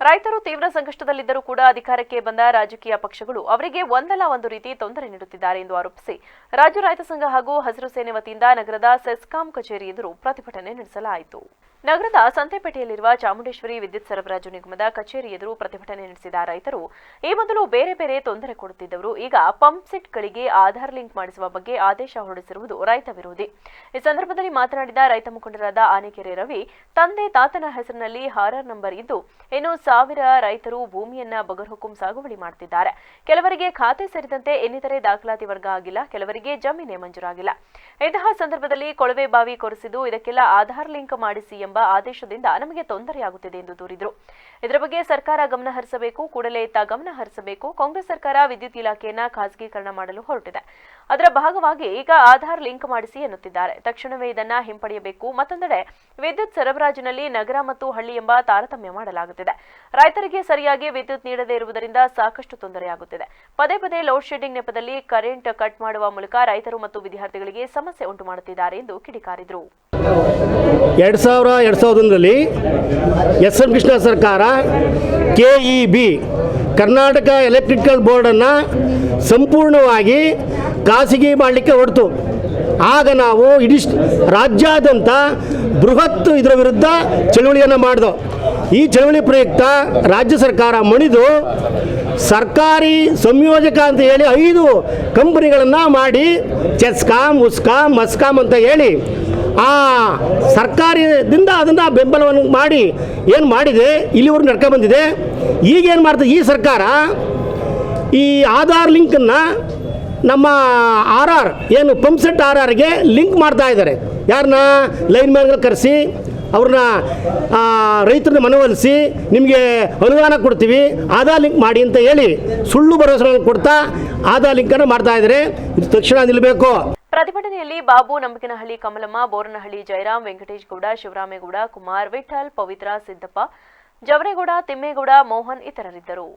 ರೈತರು ತೀವ್ರ ಸಂಕಷ್ಟದಲ್ಲಿದ್ದರೂ ಕೂಡ ಅಧಿಕಾರಕ್ಕೆ ಬಂದ ರಾಜಕೀಯ ಪಕ್ಷಗಳು ಅವರಿಗೆ ಒಂದಲ್ಲ ಒಂದು ರೀತಿ ತೊಂದರೆ ನೀಡುತ್ತಿದ್ದಾರೆ ಎಂದು ಆರೋಪಿಸಿ ರಾಜ್ಯ ರೈತ ಸಂಘ ಹಾಗೂ ಹಸಿರು ಸೇನೆ ವತಿಯಿಂದ ನಗರದ ಸೆಸ್ಕಾಂ ಕಚೇರಿ ಎದುರು ಪ್ರತಿಭಟನೆ ನಡೆಸಲಾಯಿತು. ನಗರದ ಸಂತೆಪೇಟೆಯಲ್ಲಿರುವ ಚಾಮುಂಡೇಶ್ವರಿ ವಿದ್ಯುತ್ ಸರಬರಾಜು ನಿಗಮದ ಕಚೇರಿ ಎದುರು ಪ್ರತಿಭಟನೆ ನಡೆಸಿದ ರೈತರು, ಈ ಮೊದಲು ಬೇರೆ ಬೇರೆ ತೊಂದರೆ ಕೊಡುತ್ತಿದ್ದವರು, ಈಗ ಪಂಪ್ ಸೆಟ್ಗಳಿಗೆ ಆಧಾರ್ ಲಿಂಕ್ ಮಾಡಿಸುವ ಬಗ್ಗೆ ಆದೇಶ ಹೊರಡಿಸಿರುವುದು ರೈತ ವಿರೋಧಿ. ಈ ಸಂದರ್ಭದಲ್ಲಿ ಮಾತನಾಡಿದ ರೈತ ಮುಖಂಡರಾದ ಆನೆಕೆರೆ ರವಿ, ತಂದೆ ತಾತನ ಹೆಸರಿನಲ್ಲಿ ಹಾರರ್ ನಂಬರ್ ಇದ್ದು, ಇನ್ನು ಸಾವಿರ ರೈತರು ಭೂಮಿಯನ್ನ ಬಗರ್ಹುಕುಂ ಸಾಗುವಳಿ ಮಾಡುತ್ತಿದ್ದಾರೆ ಕೆಲವರಿಗೆ ಖಾತೆ ಸೇರಿದಂತೆ ಇನ್ನಿತರೆ ದಾಖಲಾತಿ ವರ್ಗ ಆಗಿಲ್ಲ, ಕೆಲವರಿಗೆ ಜಮೀನೇ ಮಂಜೂರಾಗಿಲ್ಲ. ಇಂತಹ ಸಂದರ್ಭದಲ್ಲಿ ಕೊಳವೆ ಬಾವಿ ಕೊರೆಸಿದ್ದು, ಇದಕ್ಕೆಲ್ಲ ಆಧಾರ್ ಲಿಂಕ್ ಮಾಡಿಸಿ ಎಂಬ ಆದೇಶದಿಂದ ನಮಗೆ ತೊಂದರೆಯಾಗುತ್ತಿದೆ ಎಂದು ದೂರಿದರು. ಇದರ ಬಗ್ಗೆ ಸರ್ಕಾರ ಗಮನ ಹರಿಸಬೇಕು, ಕೂಡಲೇ ಇತ್ತ ಗಮನ ಹರಿಸಬೇಕು. ಕಾಂಗ್ರೆಸ್ ಸರ್ಕಾರ ವಿದ್ಯುತ್ ಇಲಾಖೆಯನ್ನ ಖಾಸಗೀಕರಣ ಮಾಡಲು ಹೊರಟಿದೆ. ಅದರ ಭಾಗವಾಗಿ ಈಗ ಆಧಾರ್ ಲಿಂಕ್ ಮಾಡಿಸಿ ಎನ್ನುತ್ತಿದ್ದಾರೆ. ತಕ್ಷಣವೇ ಇದನ್ನ ಹಿಂಪಡೆಯಬೇಕು. ಮತ್ತೊಂದೆಡೆ ವಿದ್ಯುತ್ ಸರಬರಾಜಿನಲ್ಲಿ ನಗರ ಮತ್ತು ಹಳ್ಳಿ ಎಂಬ ತಾರತಮ್ಯ ಮಾಡಲಾಗುತ್ತಿದೆ. ರೈತರಿಗೆ ಸರಿಯಾಗಿ ವಿದ್ಯುತ್ ನೀಡದೇ ಇರುವುದರಿಂದ ಸಾಕಷ್ಟು ತೊಂದರೆಯಾಗುತ್ತಿದೆ. ಪದೇ ಪದೇ ಲೋಡ್ ಶೆಡ್ಡಿಂಗ್ ನೆಪದಲ್ಲಿ ಕರೆಂಟ್ ಕಟ್ ಮಾಡುವ ಮೂಲಕ ರೈತರು ಮತ್ತು ವಿದ್ಯಾರ್ಥಿಗಳಿಗೆ ಸಮಸ್ಯೆ ಉಂಟು ಮಾಡುತ್ತಿದ್ದಾರೆ ಎಂದು ಕಿಡಿಕಾರಿದರು. ಎರಡ್ ಸಾವಿರ ಎರಡು ಸಾವಿರದ ಒಂದರಲ್ಲಿ ಎಸ್ ಎಂ ಕೃಷ್ಣ ಸರ್ಕಾರ K E B Karnataka electrical ಬೋರ್ಡನ್ನು ಸಂಪೂರ್ಣವಾಗಿ ಖಾಸಗಿ ಮಾಡಲಿಕ್ಕೆ ಹೊರತು ಆಗ ನಾವು ಇಡೀ ರಾಜ್ಯಾದ್ಯಂತ ಬೃಹತ್ ಇದರ ವಿರುದ್ಧ ಚಳುವಳಿಯನ್ನು ಮಾಡಿದೋ. ಈ ಚಳುವಳಿ ಪ್ರಯುಕ್ತ ರಾಜ್ಯ ಸರ್ಕಾರ ಮಣಿದು ಸರ್ಕಾರಿ ಸಂಯೋಜಕ ಅಂತ ಹೇಳಿ ಐದು ಕಂಪನಿಗಳನ್ನು ಮಾಡಿ ಚೆಸ್ಕಾಮ್ ಉಸ್ಕಾಮ್ ಮಸ್ಕಾಮ್ ಅಂತ ಹೇಳಿ ಆ ಸರ್ಕಾರದಿಂದ ಅದನ್ನು ಬೆಂಬಲವನ್ನು ಮಾಡಿ ಏನು ಮಾಡಿದೆ? ಇಲ್ಲಿವರೆಗೂ ನಡ್ಕೊಂಡು ಬಂದಿದೆ. ಈಗೇನು ಮಾಡ್ತದೆ ಈ ಸರ್ಕಾರ ಈ ಆಧಾರ್ ಲಿಂಕನ್ನು ನಮ್ಮ ಆರ್ ಆರ್ ಏನು ಪಂಪ್ ಸೆಟ್ ಆರ್ ಆರ್ಗೆ ಲಿಂಕ್ ಮಾಡ್ತಾ ಇದ್ದಾರೆ. ಯಾರನ್ನ ಲೈನ್ ಮ್ಯಾನ್ಗಳು ಕರೆಸಿ ಅವ್ರನ್ನ ರೈತರನ್ನ ಮನವೊಲಿಸಿ ನಿಮಗೆ ಅನುದಾನ ಕೊಡ್ತೀವಿ, ಆಧಾರ್ ಲಿಂಕ್ ಮಾಡಿ ಅಂತ ಹೇಳಿ ಸುಳ್ಳು ಭರವಸೆಗಳನ್ನು ಕೊಡ್ತಾ ಆಧಾರ್ ಲಿಂಕನ್ನು ಮಾಡ್ತಾ ಇದ್ದಾರೆ. ಇದು ತಕ್ಷಣ ನಿಲ್ಲಬೇಕು ಪ್ರತಿಭಟನೆಯಲ್ಲಿ ಬಾಬು ನಂಬಿಕನಹಳ್ಳಿ ಕಮಲಮ್ಮ, ಬೋರನಹಳ್ಳಿ ಜಯರಾಮ್ ವೆಂಕಟೇಶ್ ಗೌಡ ಶಿವರಾಮೇಗೌಡ, ಕುಮಾರ್ ವಿಠಲ್ ಪವಿತ್ರ ಸಿದ್ದಪ್ಪ, ಜವರೇಗೌಡ, ತಿಮ್ಮೇಗೌಡ, ಮೋಹನ್ ಇತರರಿದ್ದರು.